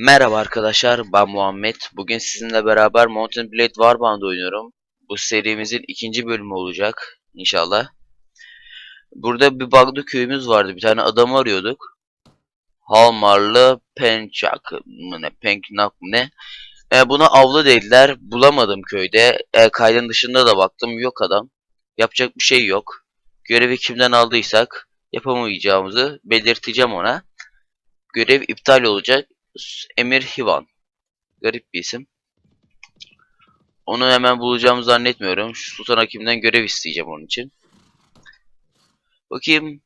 Merhaba arkadaşlar, ben Muhammed. Bugün sizinle beraber Mountain Blade Warband oynuyorum. Bu serimizin ikinci bölümü olacak inşallah. Burada bir bug'lı köyümüz vardı. Bir tane adamı arıyorduk. Halmarlı Pençak mı ne? Penknak mı ne? E, buna avlı dediler. Bulamadım köyde. E, kaydın dışında da baktım. Yok adam. Yapacak bir şey yok. Görevi kimden aldıysak yapamayacağımızı belirteceğim ona. Görev iptal olacak. Emir Hivan. Garip bir isim. Onu hemen bulacağımı zannetmiyorum. Şu Sultan Hakim'den görev isteyeceğim onun için. Bakayım.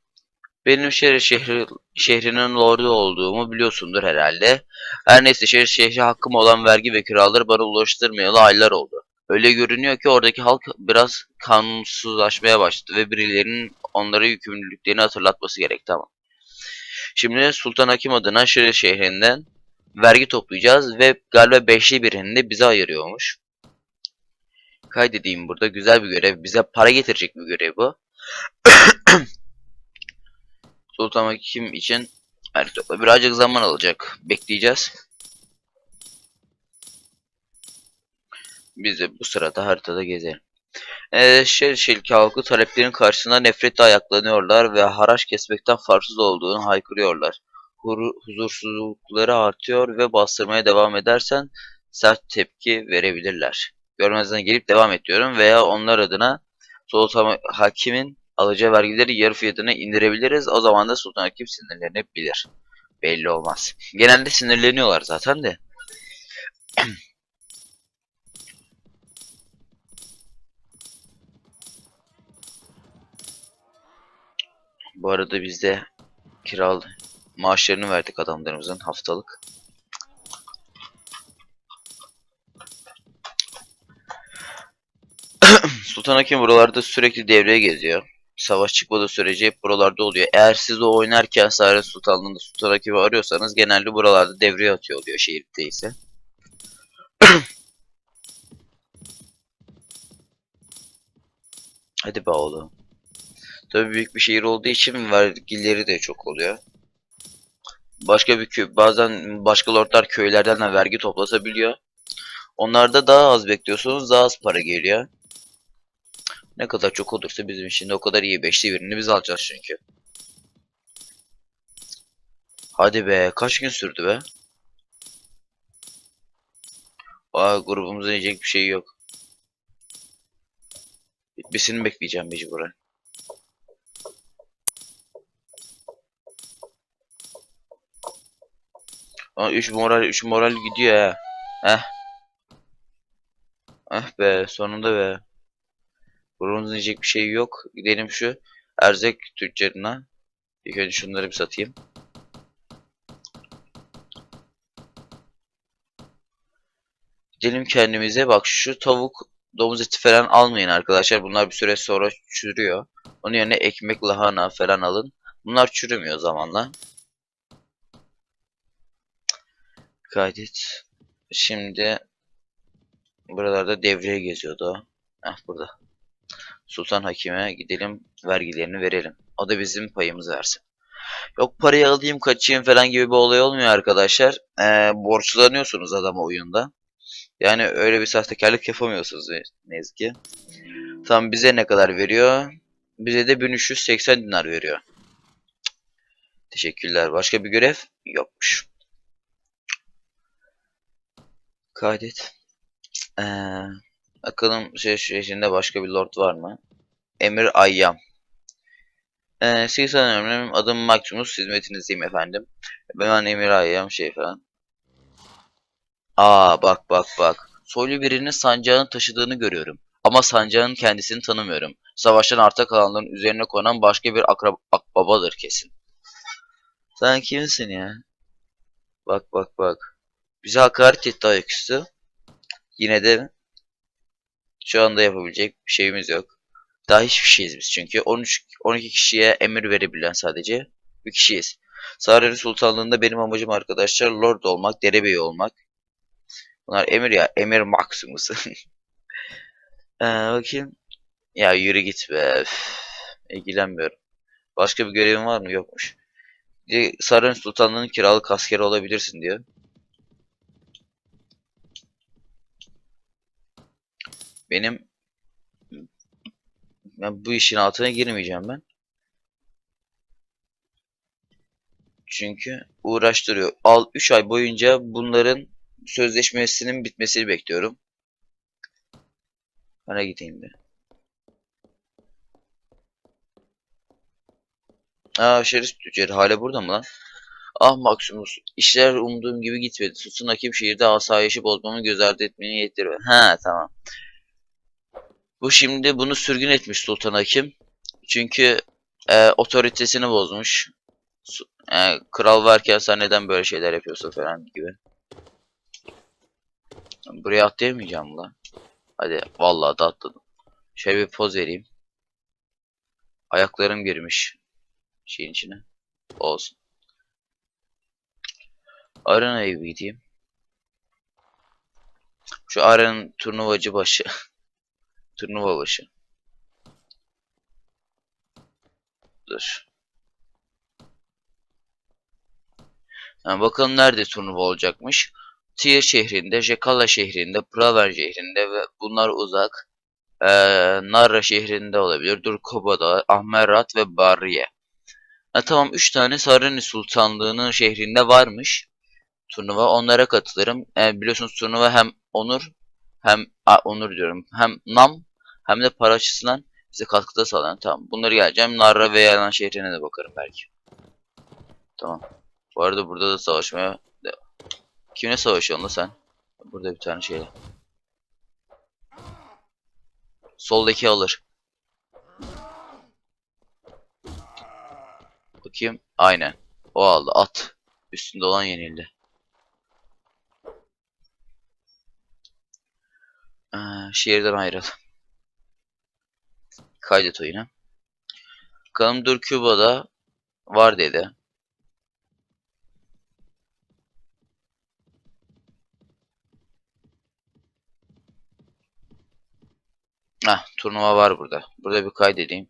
Benim şehir şehri, şehrinin lordu olduğumu biliyorsundur herhalde. Her neyse şehir şehri hakkım olan vergi ve kiraları bana ulaştırmayalı aylar oldu. Öyle görünüyor ki oradaki halk biraz kanunsuzlaşmaya başladı ve birilerinin onlara yükümlülüklerini hatırlatması gerek tamam. Şimdi Sultan Hakim adına Şirin şehrinden vergi toplayacağız ve galiba beşli birini de bize ayırıyormuş. Kaydedeyim burada güzel bir görev. Bize para getirecek bir görev bu. Sultan Hakim için vergi topla. Birazcık zaman alacak. Bekleyeceğiz. Biz de bu sırada haritada gezelim. Ee, Şer Şilki halkı taleplerin karşısında nefretle ayaklanıyorlar ve haraç kesmekten farksız olduğunu haykırıyorlar. Huzursuzlukları artıyor ve bastırmaya devam edersen sert tepki verebilirler. Görmezden gelip devam ediyorum veya onlar adına Sultan Hakim'in alacağı vergileri yarı fiyatına indirebiliriz. O zaman da Sultan Hakim sinirlenebilir. Belli olmaz. Genelde sinirleniyorlar zaten de. Bu arada biz de kiralı maaşlarını verdik adamlarımızın haftalık. Sultan Hakim buralarda sürekli devreye geziyor. Savaş çıkmadığı sürece hep buralarda oluyor. Eğer siz o oynarken Sare Sultanlığı'nda Sultan Hakim'i arıyorsanız genelde buralarda devreye atıyor oluyor şehirde ise. Hadi be oğlum. Tabii büyük bir şehir olduğu için vergileri de çok oluyor. Başka bir köy, bazen başka lordlar köylerden de vergi toplatabiliyor. Onlarda daha az bekliyorsunuz, daha az para geliyor. Ne kadar çok olursa bizim için de o kadar iyi. Beşli birini biz alacağız çünkü. Hadi be, kaç gün sürdü be? Aa, grubumuzda yiyecek bir şey yok. Bitmesini bekleyeceğim mecburen. Aa 3 moral 3 moral gidiyor ha. Heh. Eh be sonunda be. Bronz diyecek bir şey yok. Gidelim şu erzek tüccarına. İlk önce şunları bir satayım. Gidelim kendimize. Bak şu tavuk domuz eti falan almayın arkadaşlar. Bunlar bir süre sonra çürüyor. Onun yerine ekmek, lahana falan alın. Bunlar çürümüyor zamanla. Kaydet. Şimdi buralarda devreye geziyordu. Heh burada. Sultan Hakim'e gidelim vergilerini verelim. O da bizim payımızı versin. Yok parayı alayım kaçayım falan gibi bir olay olmuyor arkadaşlar. Ee, borçlanıyorsunuz adama oyunda. Yani öyle bir sahtekarlık yapamıyorsunuz ne yazık ki. Tam bize ne kadar veriyor? Bize de 1380 dinar veriyor. Teşekkürler. Başka bir görev yokmuş. Kaydet. Ee, bakalım şey şehrinde başka bir lord var mı? Emir Ayyam. Ee, sizi sanıyorum. Adım Maximus. Hizmetinizdeyim efendim. Ben Emir Ayyam şey falan. Aa bak bak bak. Soylu birinin sancağını taşıdığını görüyorum. Ama sancağın kendisini tanımıyorum. Savaştan arta kalanların üzerine konan başka bir akrab akbabadır kesin. Sen kimsin ya? Bak bak bak. Bize hakaret etti ayaküstü. Yine de şu anda yapabilecek bir şeyimiz yok. Daha hiçbir şeyiz biz çünkü 13 12 kişiye emir verebilen sadece bir kişiyiz. Saraylı Sultanlığında benim amacım arkadaşlar Lord olmak, derebeyi olmak. Bunlar emir ya, emir Maximus. ee, bakayım. Ya yürü git be. Üf, ilgilenmiyorum. Başka bir görevin var mı? Yokmuş. Saraylı Sultanlığı'nın kiralık askeri olabilirsin diyor. Benim ben bu işin altına girmeyeceğim ben. Çünkü uğraştırıyor. Al 3 ay boyunca bunların sözleşmesinin bitmesini bekliyorum. Bana gideyim bir. Aa şerif tüccarı hala burada mı lan? Ah Maximus, işler umduğum gibi gitmedi. Susun hakim şehirde asayişi bozmamı göz ardı etmeni yettir. Ha tamam. Bu şimdi bunu sürgün etmiş Sultan Hakim. Çünkü e, otoritesini bozmuş. E, kral varken sen neden böyle şeyler yapıyorsun falan gibi. Buraya atlayamayacağım lan. Hadi vallahi da atladım. Şöyle bir poz vereyim. Ayaklarım girmiş şeyin içine. Olsun. Arena'ya gideyim. Şu Arena'nın turnuvacı başı. Turnuva başı. Dur. Ha, bakalım nerede turnuva olacakmış. Tyr şehrinde, Jekala şehrinde, Praven şehrinde ve bunlar uzak. Ee, Narra şehrinde olabilir. Durkoba'da, Ahmerat ve Barriye. Ha, tamam 3 tane Sarani Sultanlığı'nın şehrinde varmış turnuva. Onlara katılırım. E, biliyorsunuz turnuva hem onur hem a, onur diyorum. Hem nam hem de para açısından bize katkıda sağlayan. Tamam. Bunları geleceğim. Narra ve Yalan şehrine de bakarım belki. Tamam. Bu arada burada da savaşmaya Kimle savaşıyorsun lan sen? Burada bir tane şeyle. Soldaki alır. Bakayım. Aynen. O aldı. At. Üstünde olan yenildi. Ee, şehirden ayrıl. Kaydet oyunu. Bakalım Dur Küba'da var dedi. Heh, turnuva var burada. Burada bir kaydedeyim.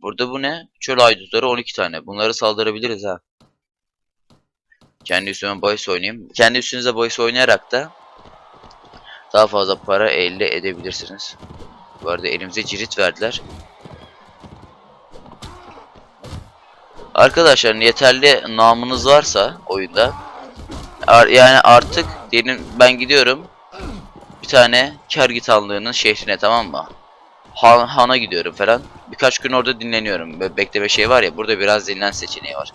Burada bu ne? Çöl haydutları 12 tane. Bunları saldırabiliriz ha. Kendi üstüme bahis oynayayım. Kendi üstünüze bahis oynayarak da daha fazla para elde edebilirsiniz. Bu arada elimize cirit verdiler. Arkadaşlar yeterli namınız varsa oyunda yani artık diyelim ben gidiyorum bir tane Kergitanlığı'nın şehrine tamam mı? Han, Han'a gidiyorum falan. Birkaç gün orada dinleniyorum. Böyle bekleme şey var ya burada biraz dinlen seçeneği var.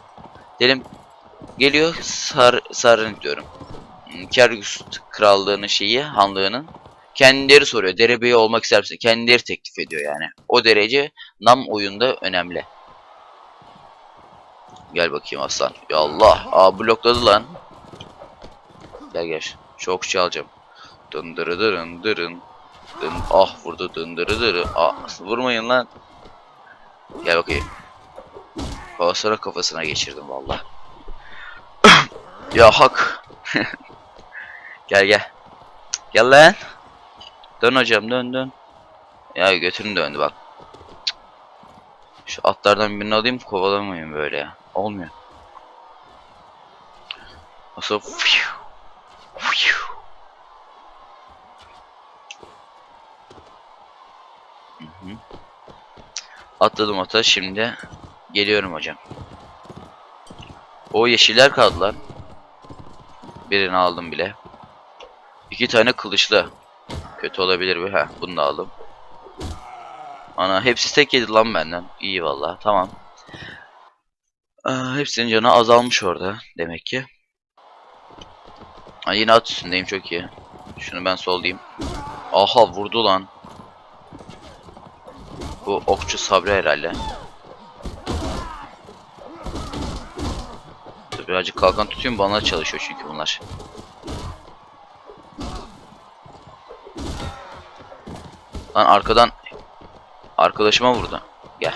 Diyelim geliyor Sar Sarın diyorum. Kergus krallığının şeyi, hanlığının kendileri soruyor. Derebeyi olmak ister misin? Kendileri teklif ediyor yani. O derece nam oyunda önemli. Gel bakayım aslan. Ya Allah. Aa blokladı lan. Gel gel. Çok şey alacağım. Dındırı dırın dırın. Dın ah vurdu dındırı dırı. Ah vurmayın lan. Gel bakayım. Kafasına kafasına geçirdim valla. ya hak. gel gel. Gel lan. Dön hocam dön dön. Ya götünü döndü bak. Şu atlardan birini alayım kovalamayın böyle ya. Olmuyor. Nasıl? Atladım ata şimdi geliyorum hocam. O yeşiller kaldılar. Birini aldım bile. İki tane kılıçlı. Kötü olabilir mi? Heh bunu da aldım. Ana hepsi tek yedi lan benden. İyi valla tamam. Aa, hepsinin canı azalmış orada demek ki. Ha, yine at üstündeyim çok iyi. Şunu ben sollayayım. Aha vurdu lan. Bu okçu Sabri herhalde. Dur birazcık kalkan tutayım bana çalışıyor çünkü bunlar. Lan arkadan arkadaşıma vurdu. Gel.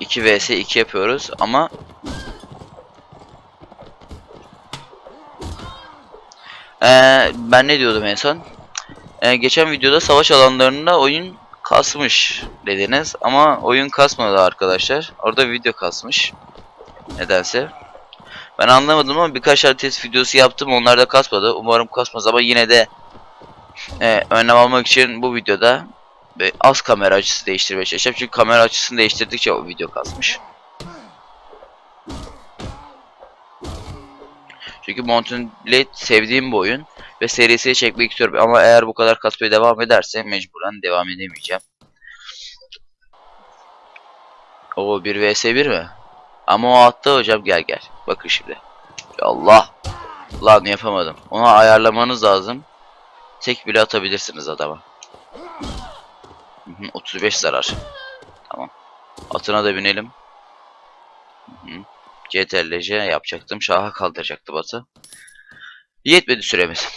2 vs 2 yapıyoruz ama Ee, ben ne diyordum en son? Ee, geçen videoda savaş alanlarında oyun kasmış dediniz ama oyun kasmadı arkadaşlar. Orada video kasmış. Nedense. Ben anlamadım ama birkaç test videosu yaptım. Onlar da kasmadı. Umarım kasmaz ama yine de e, önlem almak için bu videoda az kamera açısı değiştirmeye çalışacağım. Çünkü kamera açısını değiştirdikçe o video kasmış. Çünkü Mountain Blade sevdiğim bir oyun ve serisiye çekmek istiyorum. Ama eğer bu kadar kasmaya devam ederse mecburen devam edemeyeceğim. O 1 vs 1 mi? Ama o attı hocam gel gel. Bakın şimdi. Allah. Lan yapamadım. Onu ayarlamanız lazım. Tek bile atabilirsiniz adama. Hı hı, 35 zarar. Tamam. Atına da binelim. CTRL-C yapacaktım. Şaha kaldıracaktı batı. Yetmedi süremiz.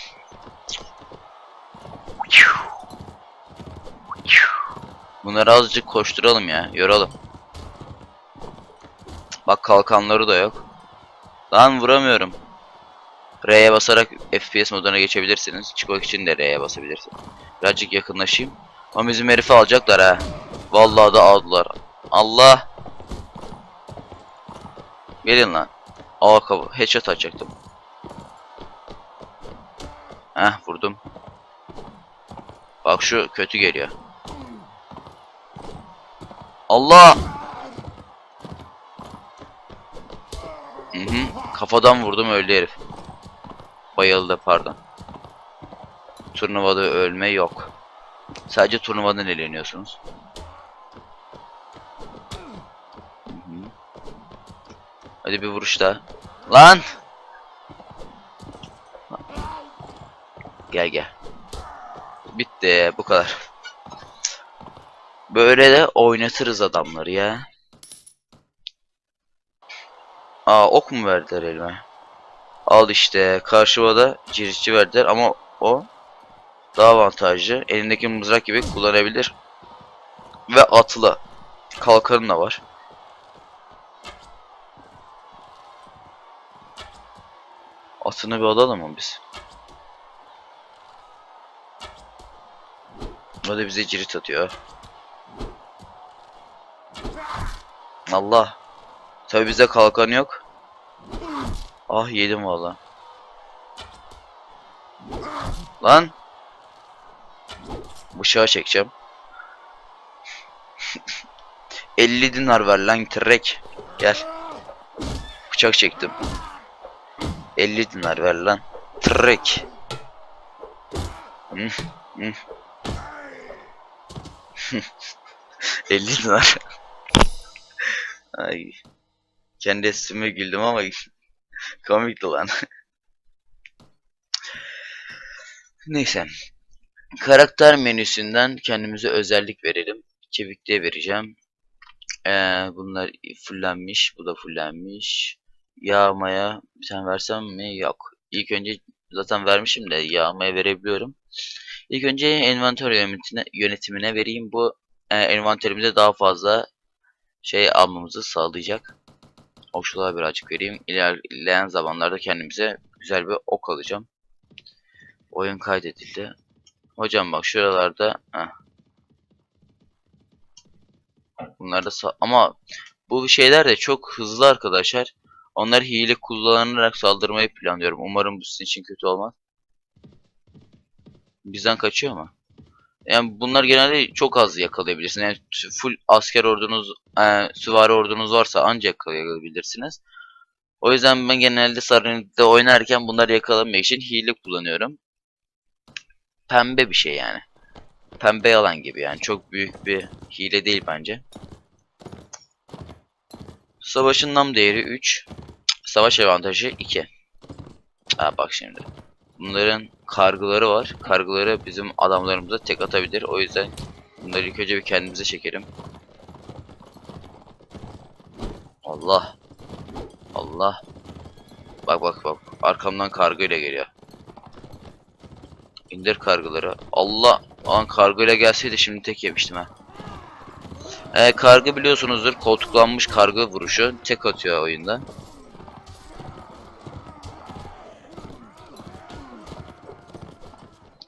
Bunları azıcık koşturalım ya. Yoralım. Bak kalkanları da yok. Lan vuramıyorum. R'ye basarak FPS moduna geçebilirsiniz. Çıkmak için de R'ye basabilirsiniz. Birazcık yakınlaşayım. Ama bizim herifi alacaklar ha. Vallahi da aldılar. Allah. Gelin lan. Aa kapı. Headshot atacaktım. Heh vurdum. Bak şu kötü geliyor. Allah. Hı hı. Kafadan vurdum öldü herif. Bayıldı pardon. Turnuvada ölme yok. Sadece turnuvadan eleniyorsunuz. Hadi bir vuruş daha. Lan! Gel gel. Bitti bu kadar. Böyle de oynatırız adamları ya. Aa ok mu verdiler elime? Al işte karşıma da ciritçi verdiler ama o daha avantajlı. Elindeki mızrak gibi kullanabilir. Ve atlı. Kalkanın da var. Atını bir alalım mı biz? O da bize cirit atıyor. Allah. Tabi bize kalkan yok. Ah yedim valla. Lan. Bıçağı çekeceğim. 50 dinar ver lan trek. Gel. Bıçak çektim. 50 dinar ver lan. Trek. Hı, hı. 50 dinar. Ay. Kendi ismime güldüm ama komikti lan. Neyse. Karakter menüsünden kendimize özellik verelim. Çevikliğe vereceğim. Ee, bunlar fullenmiş. Bu da fullenmiş. Yağmaya tane versem mi? Yok. İlk önce zaten vermişim de yağmaya verebiliyorum. İlk önce envanter yönetimine, yönetimine vereyim. Bu e, envanterimize daha fazla şey almamızı sağlayacak. Okçuluğa birazcık vereyim. İlerleyen zamanlarda kendimize güzel bir ok alacağım. Oyun kaydedildi. Hocam bak şuralarda heh. Bunlar da ama bu şeyler de çok hızlı arkadaşlar. Onlar hile kullanarak saldırmayı planlıyorum. Umarım bu sizin için kötü olmaz. Bizden kaçıyor mu? Yani bunlar genelde çok az yakalayabilirsiniz. Yani full asker ordunuz, e, süvari ordunuz varsa ancak yakalayabilirsiniz. O yüzden ben genelde Sarın'da oynarken bunları yakalamak için hile kullanıyorum. Pembe bir şey yani. Pembe yalan gibi yani. Çok büyük bir hile değil bence. Savaşın nam değeri 3. Savaş avantajı 2. Ha bak şimdi. Bunların kargıları var. Kargıları bizim adamlarımıza tek atabilir. O yüzden bunları ilk önce bir kendimize çekelim. Allah. Allah. Bak bak bak. Arkamdan kargıyla geliyor. İndir kargıları. Allah. An kargıyla gelseydi şimdi tek yemiştim ha. Ee, kargı biliyorsunuzdur. Koltuklanmış kargı vuruşu. Tek atıyor oyunda.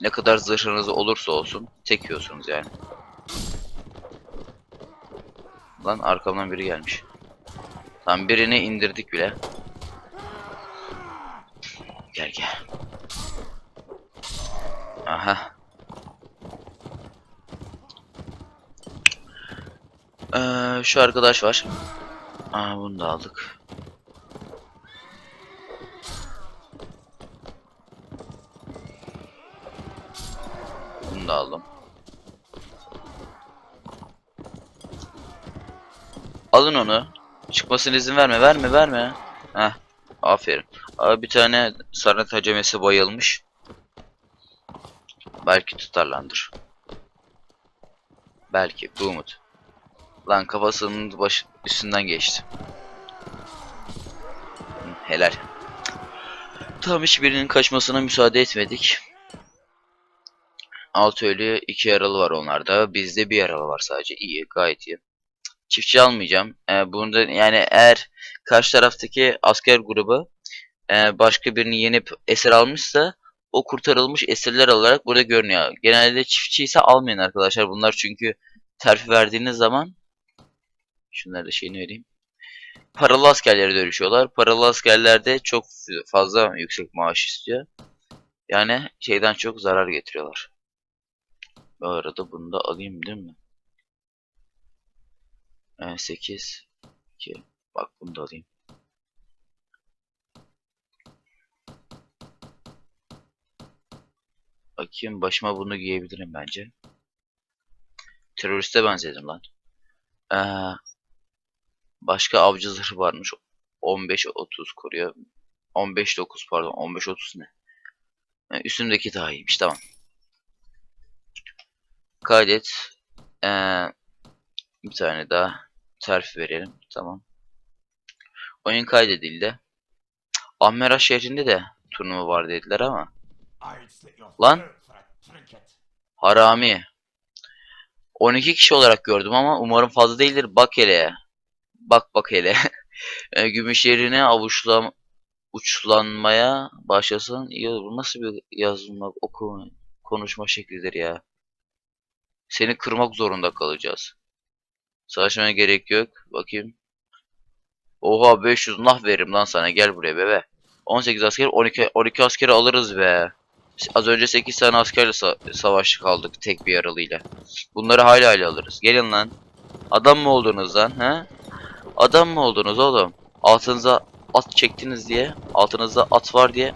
Ne kadar zırhınız olursa olsun tek yiyorsunuz yani. Lan arkamdan biri gelmiş. Tam birini indirdik bile. Gel gel. Aha. Ee, şu arkadaş var. Aa, bunu da aldık. Bunu da aldım. Alın onu. Çıkmasına izin verme, verme, verme. Heh, aferin. Abi bir tane sanat acemesi bayılmış. Belki tutarlandır. Belki bu umut. Lan kafasının baş üstünden geçti. Helal. Tam hiçbirinin kaçmasına müsaade etmedik. Altı ölü, iki yaralı var onlarda. Bizde bir yaralı var sadece. İyi, gayet iyi. Çiftçi almayacağım. Ee, bunda yani eğer karşı taraftaki asker grubu e, başka birini yenip esir almışsa o kurtarılmış esirler olarak burada görünüyor. Genelde çiftçi ise almayın arkadaşlar. Bunlar çünkü terfi verdiğiniz zaman şunları da şeyini vereyim. Paralı askerlere dönüşüyorlar. Paralı askerlerde çok fazla yüksek maaş istiyor. Yani şeyden çok zarar getiriyorlar. Bu arada bunu da alayım değil mi? Ee, 8 2 Bak bunu da alayım. Bakayım başıma bunu giyebilirim bence. Teröriste benzedim lan. Ee, başka avcı zırhı varmış. 15-30 koruyor. 15-9 pardon. 15-30 ne? Ee, üstümdeki daha iyiymiş. Tamam. Kaydet. Ee, bir tane daha terfi verelim. Tamam. Oyun kaydedildi. Amera şehrinde de turnuva var dediler ama. Lan. Harami. 12 kişi olarak gördüm ama umarım fazla değildir. Bak hele. Bak bak hele. E, Gümüş yerine avuçlam uçlanmaya başlasın. Olur. Bu nasıl bir yazılma, okuma, konuşma şeklidir ya. Seni kırmak zorunda kalacağız. Savaşmaya gerek yok. Bakayım. Oha 500 nah veririm lan sana. Gel buraya bebe. 18 asker 12 12 askeri alırız be. Az önce 8 tane askerle sa- savaş kaldık tek bir yaralıyla. Bunları hala hala alırız. Gelin lan. Adam mı oldunuz lan he? Adam mı oldunuz oğlum? Altınıza at çektiniz diye, altınızda at var diye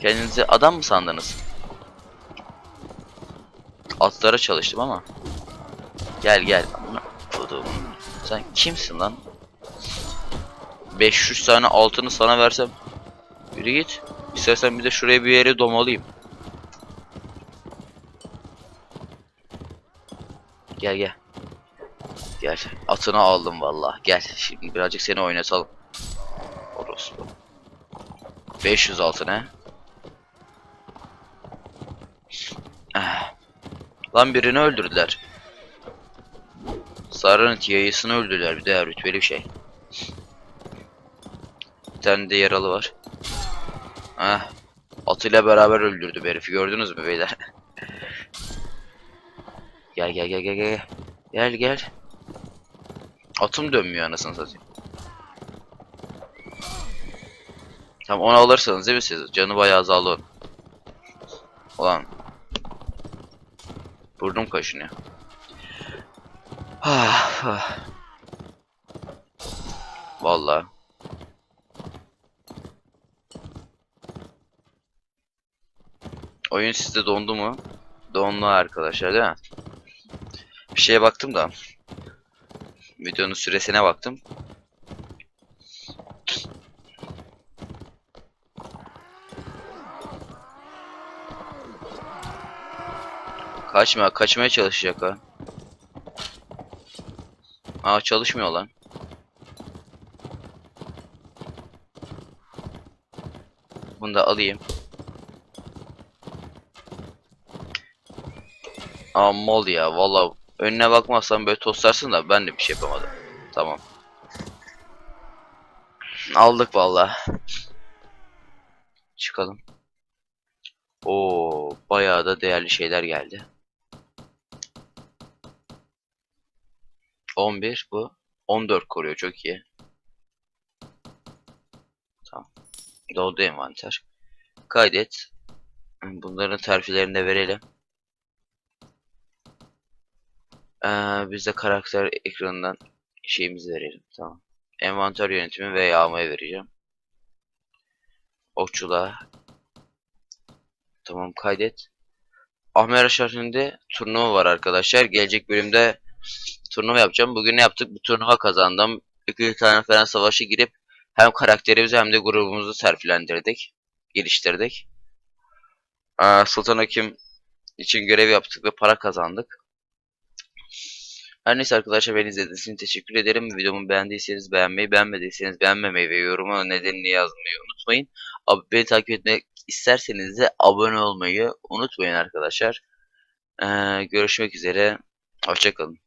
kendinizi adam mı sandınız? Atlara çalıştım ama. Gel gel. Sen kimsin lan? 500 tane altını sana versem. Yürü git. İstersen bir de şuraya bir yere domalıyım. Gel gel. Gel. Atını aldım vallahi. Gel. Şimdi birazcık seni oynatalım. Orospu. 500 altın he. Ah. Lan birini öldürdüler. Sarı'nın yayısını öldürdüler bir de rütbeli bir şey. Bir tane de yaralı var. Ah. Atıyla beraber öldürdü herifi gördünüz mü beyler? gel gel gel gel gel. Gel gel. Atım dönmüyor anasını satayım. Tamam onu alırsanız değil mi siz? Canı bayağı azaldı onun. Ulan. Burnum kaşınıyor. Ah, ah. Vallahi. Oyun sizde dondu mu? Dondu arkadaşlar değil mi? Bir şeye baktım da. Videonun süresine baktım. Kaçma, kaçmaya çalışacak ha. Aa çalışmıyor lan. Bunu da alayım. Aa mal ya valla önüne bakmazsan böyle toslarsın da ben de bir şey yapamadım. Tamam. Aldık valla. Çıkalım. Oo bayağı da değerli şeyler geldi. 11 bu. 14 koruyor çok iyi. Tamam. Doldu envanter. Kaydet. Bunların terfilerini de verelim. Ee, biz de karakter ekranından şeyimizi verelim. Tamam. Envanter yönetimi ve yağmaya vereceğim. Okçuluğa. Tamam kaydet. Ahmer Şarjı'nda turnuva var arkadaşlar. Gelecek bölümde turnuva yapacağım. Bugün ne yaptık? Bir turnuva kazandım. İki tane falan savaşa girip hem karakterimizi hem de grubumuzu serfilendirdik. Geliştirdik. Ee, Sultan Hakim için görev yaptık ve para kazandık. Her neyse arkadaşlar beni izlediğiniz için teşekkür ederim. Videomu beğendiyseniz beğenmeyi, beğenmediyseniz beğenmemeyi ve yoruma nedenini yazmayı unutmayın. Abi beni takip etmek isterseniz de abone olmayı unutmayın arkadaşlar. Ee, görüşmek üzere. Hoşçakalın.